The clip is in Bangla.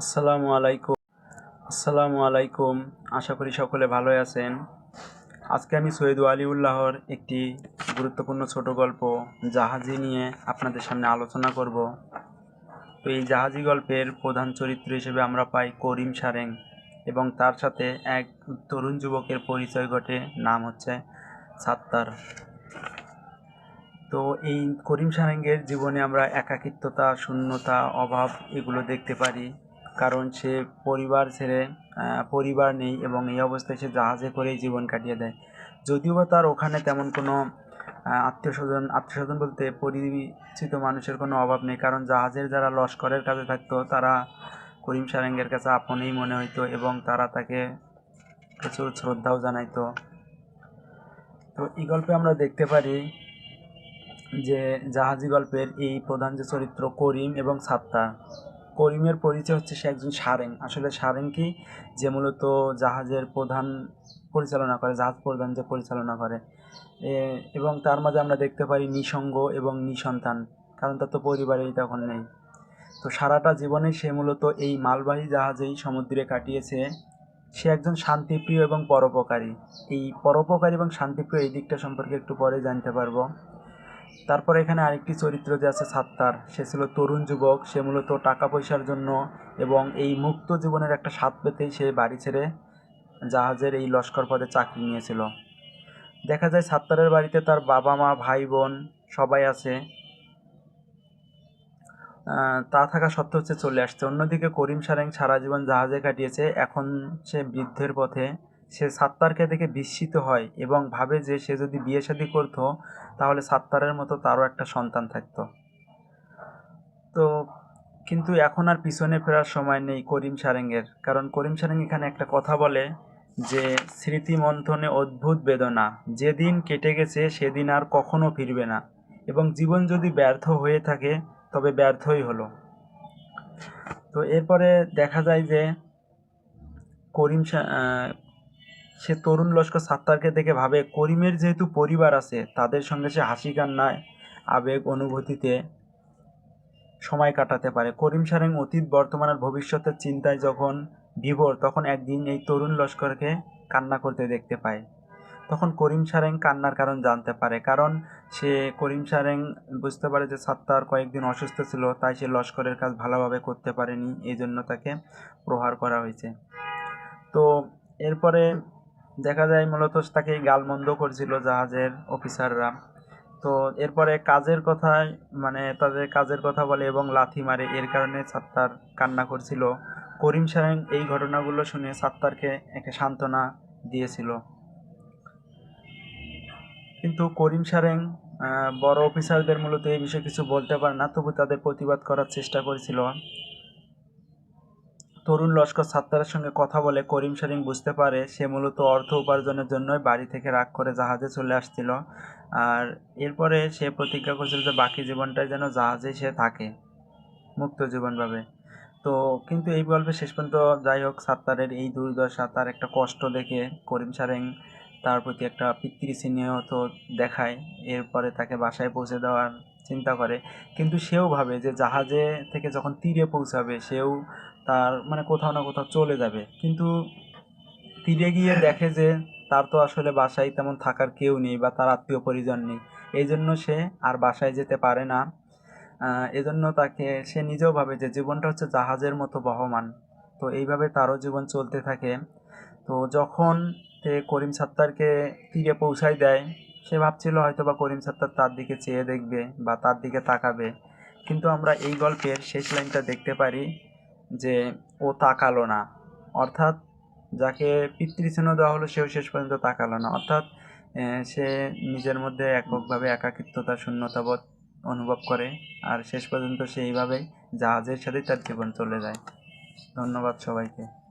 আসসালামু আলাইকুম। আসসালামু আলাইকুম। আশা করি সকলে ভালো আছেন। আজকে আমি সৈয়দ আলিউল্লাহর একটি গুরুত্বপূর্ণ ছোট গল্প জাহাজি নিয়ে আপনাদের সামনে আলোচনা করব। তো এই জাহাজি গল্পের প্রধান চরিত্র হিসেবে আমরা পাই করিম সারেং এবং তার সাথে এক তরুণ যুবকের পরিচয় ঘটে, নাম হচ্ছে সাত্তার। তো এই করিম সারেঙ্গের জীবনে আমরা একাকিত্বতা, শূন্যতা, অভাব এগুলো দেখতে পারি। কারণ সে পরিবার ছেড়ে পরিবার নেই এবং এই অবস্থায় সে জাহাজে করেই জীবন কাটিয়ে দেয়। যদিও বা তার ওখানে তেমন কোনো আত্মীয় স্বজন আত্মীয় স্বজন বলতে পরিচিত মানুষের কোনো অভাব নেই, কারণ জাহাজের যারা লস্করের কাজে থাকতো, তারা করিম সারেঙ্গের কাছে আপনই মনে হইতো এবং তারা তাকে প্রচুর শ্রদ্ধাও জানাইতো। তো এই গল্পে আমরা দেখতে পারি যে জাহাজি গল্পের এই প্রধান যে চরিত্র করিম এবং সাত্তার করিমের পরিচয় হচ্ছে সে একজন সারেং। আসলে সারেং কি? যে মূলত জাহাজের প্রধান পরিচালনা করে, জাহাজ প্রধান যে পরিচালনা করে। এবং তার মাঝে আমরা দেখতে পারি নিঃসঙ্গ এবং নিঃসন্তান, কারণ তার তো পরিবারেই তখন নেই। তো সারাটা জীবনে সে মূলত এই মালবাহী জাহাজেই সমুদ্রে কাটিয়েছে। সে একজন শান্তিপ্রিয় এবং পরোপকারী। এই পরোপকারী এবং শান্তিপ্রিয় এই দিকটা সম্পর্কে একটু পরে জানতে পারব। তারপরে এখানে আরেকটি চরিত্র যে আছে সাত্তার, সে ছিল তরুণ যুবক, সে মূলত টাকা পয়সার জন্য এবং এই মুক্ত জীবনের একটা স্বাদ পেতেই সে বাড়ি ছেড়ে জাহাজের এই লস্কর পদে চাকরি নিয়েছিল। দেখা যায় সাত্তারের বাড়িতে তার বাবা মা, ভাই বোন সবাই আছে। তা থাকা সত্ত্বেও সে চলে আসছে। অন্যদিকে করিম সারেং সারা জীবন জাহাজে কাটিয়েছে। এখন সে বৃদ্ধের পথে। সে সাত্তারকে দেখে বিস্মিত হয় এবং ভাবে যে সে যদি বিয়ে শাদী করতো তাহলে সাত্তারের মতো তারও একটা সন্তান থাকতো। তো কিন্তু এখন আর পিছনে ফেরার সময় নেই করিম সারেঙ্গের। কারণ করিম সারেং এখানে একটা কথা বলে যে স্মৃতি মন্থনে অদ্ভুত বেদনা। যেদিন কেটে গেছে সেদিন আর কখনো ফিরবে না। এবং জীবন যদি ব্যর্থ হয়ে থাকে, তবে ব্যর্থই হলো। তো এরপরে দেখা যায় যে, করিম সা- তরুণ লস্কর সাত্তারকে দেখে ভাবে, করিমের যেহেতু পরিবার আছে, তাদের সঙ্গে সে হাসি কান্নায় আবেগ অনুভূতিতে সময় কাটাতে পারে। করিম সারেং অতীত, বর্তমান আর ভবিষ্যতের চিন্তায় যখন বিভোর, তখন একদিন এই তরুণ লস্করকে কান্না করতে দেখতে পায়। তখন করিম সারেং কান্নার কারণ জানতে পারে, কারণ সে, করিম সারেং বুঝতে পারে যে সাত্তার কয়েকদিন অসুস্থ ছিল, তাই সে লস্করের কাজ ভালোভাবে করতে পারেনি এই জন্য তাকে প্রহার করা হয়েছে। তো এরপরে দেখা যায় মূলত তাকে গালমন্দ করছিল জাহাজের অফিসাররা। তো এরপরে কাজের কথায় মানে তাদের কাজের কথা বলে এবং লাথি মারে, এর কারণে সাত্তার কান্না করছিল। করিম সারেং এই ঘটনাগুলো শুনে সাত্তারকে একে সান্ত্বনা দিয়েছিল। কিন্তু করিম সারেং বড় অফিসারদের মূলত এই বিষয়ে কিছু বলতে পারে না, তবু তাদের প্রতিবাদ করার চেষ্টা করেছিল। তরুণ লস্কর সাত্তারের সঙ্গে কথা বলে করিম সারিং বুঝতে পারে সে মূলত অর্থ উপার্জনের জন্যই বাড়ি থেকে রাগ করে জাহাজে চলে আসছিল। আর এরপরে সে প্রতিজ্ঞা করেছিল যে বাকি জীবনটাই যেন জাহাজে সে থাকে, মুক্ত জীবনভাবে। তো কিন্তু এই গল্পে শেষ পর্যন্ত যাই হোক, সাত্তারের এই দুর্দশা, তার একটা কষ্ট দেখে করিম সারেং তার প্রতি একটা পিতৃস্নেহত দেখায়, এরপরে তাকে বাসায় পৌঁছে দেওয়ার চিন্তা করে। কিন্তু সেও ভাবে যে জাহাজে থেকে যখন তীরে পৌঁছাবে, সেও তার মানে কোথাও না কোথাও চলে যাবে। কিন্তু তীরে গিয়ে দেখে যে তার তো আসলে বাসায় তেমন থাকার কেউ নেই বা তার আত্মীয় পরিজন নেই। এই জন্য সে আর বাসায় যেতে পারে না। এজন্য তাকে সে নিজেও ভাবে যে জীবনটা হচ্ছে জাহাজের মতো বহমান। তো এইভাবে তারও জীবন চলতে থাকে। তো যখন সে করিম সাত্তারকে তীরে পৌঁছায় দেয়, সে ভাবছিল হয়তো বা করিম সাত্তার তার দিকে চেয়ে দেখবে বা তার দিকে তাকাবে। কিন্তু আমরা এই গল্পের শেষ লাইনটা দেখতে পারি। যে ও তাকালো না। অর্থাৎ যাকে পিতৃচিহ্ন দেওয়া হলো, সেও শেষ পর্যন্ত তাকালো না। অর্থাৎ সে নিজের মধ্যে এককভাবে একাকিত্বতা, শূন্যতাবোধ অনুভব করে আর শেষ পর্যন্ত সেইভাবে জাহাজের সাথেই তার জীবন চলে যায়। ধন্যবাদ সবাইকে।